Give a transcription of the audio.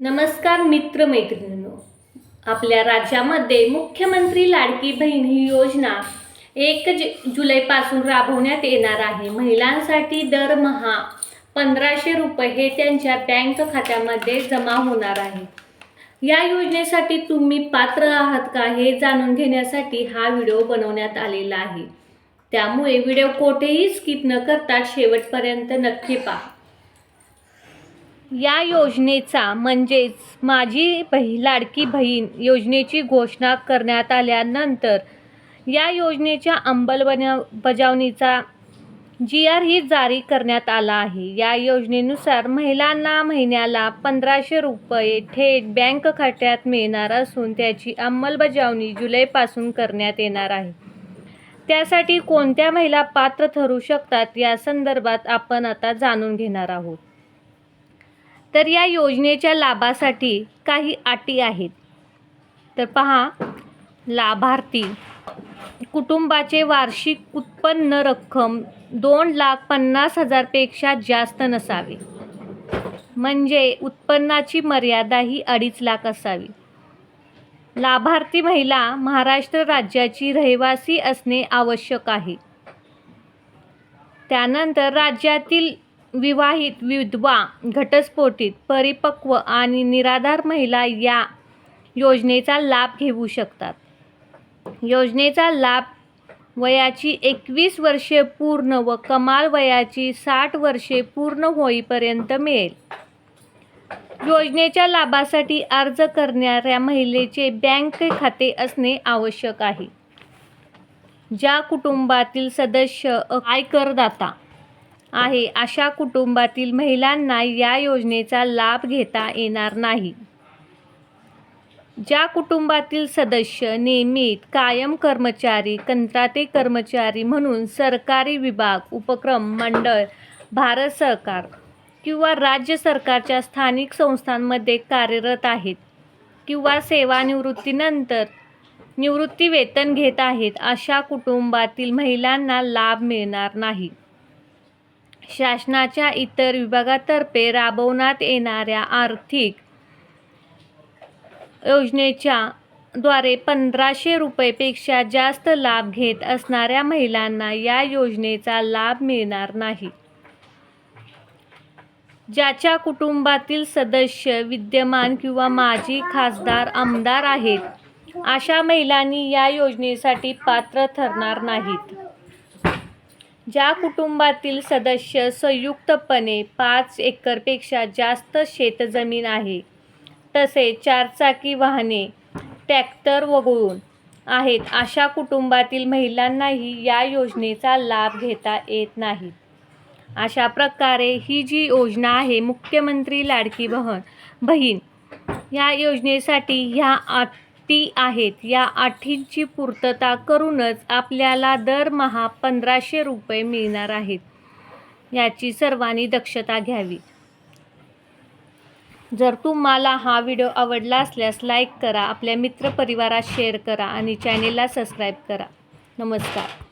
नमस्कार मित्र मैत्रिणींनो आपल्या राज्यामध्ये मुख्यमंत्री लाडकी बहीण ही योजना एक ज जुलैपासून राबवण्यात येणार आहे. महिलांसाठी दरमहा पंधराशे रुपये हे त्यांच्या बँक खात्यामध्ये जमा होणार आहे. या योजनेसाठी तुम्ही पात्र आहात का हे जाणून घेण्यासाठी हा व्हिडिओ बनवण्यात आलेला आहे. त्यामुळे व्हिडिओ कोठेही स्किप न करता शेवटपर्यंत नक्की पहा. या योजनेचा म्हणजेच माझी बही लाडकी बहीण योजनेची घोषणा करण्यात आल्यानंतर या योजनेच्या अंमलबजाव बजावणीचा जी आर ही जारी करण्यात आला आहे. या योजनेनुसार महिलांना महिन्याला पंधराशे रुपये थेट बँक खात्यात मिळणार असून त्याची अंमलबजावणी जुलैपासून करण्यात येणार आहे. त्यासाठी कोणत्या महिला पात्र ठरू शकतात या संदर्भात आपण आता जाणून घेणार आहोत. तर या योजनेच्या लाभासाठी काही अटी आहेत. तर पहा लाभार्थी कुटुंबाचे वार्षिक उत्पन्न रक्कम दोन लाख पन्नास हजारपेक्षा जास्त नसावे. म्हणजे उत्पन्नाची मर्यादा ही अडीच लाख असावी. लाभार्थी महिला महाराष्ट्र राज्याची रहिवासी असणे आवश्यक आहे. त्यानंतर राज्यातील विवाहित विधवा घटस्फोटित परिपक्व आणि निराधार महिला या योजनेचा लाभ घेऊ शकतात. योजनेचा लाभ वयाची एकवीस वर्षे पूर्ण व कमाल वयाची साठ वर्षे पूर्ण होईपर्यंत मिळेल. योजनेच्या लाभासाठी अर्ज करणाऱ्या महिलेचे बँक खाते असणे आवश्यक आहे. ज्या कुटुंबातील सदस्य आयकरदाता आहे. अशा कुटुंबातील महिलांना या योजनेचा लाभ घेता येणार नाही. ज्या कुटुंबातील सदस्य नियमित कायम कर्मचारी कंत्राटे कर्मचारी म्हणून सरकारी विभाग उपक्रम मंडळ भारत सरकार किंवा राज्य सरकारच्या स्थानिक संस्थांमध्ये कार्यरत आहेत किंवा सेवानिवृत्तीनंतर निवृत्ती वेतन घेत आहेत अशा कुटुंबातील महिलांना लाभ मिळणार नाही. शासनाच्या इतर विभागातर्फे राबवण्यात येणाऱ्या आर्थिक योजनेच्या द्वारे पंधराशे रुपयेपेक्षा जास्त लाभ घेत असणाऱ्या महिलांना या योजनेचा लाभ मिळणार नाही. ज्याच्या कुटुंबातील सदस्य विद्यमान किंवा माजी खासदार आमदार आहेत अशा महिलांनी या योजनेसाठी पात्र ठरणार नाहीत. ज्या कुटुंबातील सदस्य संयुक्तपणे पाच एकरपेक्षा जास्त शेतजमीन आहे तसे चारचाकी वाहने ट्रॅक्टर वगळून आहेत अशा कुटुंबातील महिलांनाही या योजनेचा लाभ घेता येत नाही. अशा प्रकारे ही जी योजना आहे मुख्यमंत्री लाडकी बहन बहीण या योजनेसाठी ह्या अटी आहेत. या अटींची पूर्तता करूनच आपल्याला दरमहा पंधराशे रुपये मिळणार आहेत. याची सर्वांनी दक्षता घ्यावी. जर तुम्हाला हा व्हिडिओ आवडला असल्यास लाईक करा आपल्या मित्रपरिवारात शेअर करा आणि चॅनेलला सबस्क्राईब करा. नमस्कार.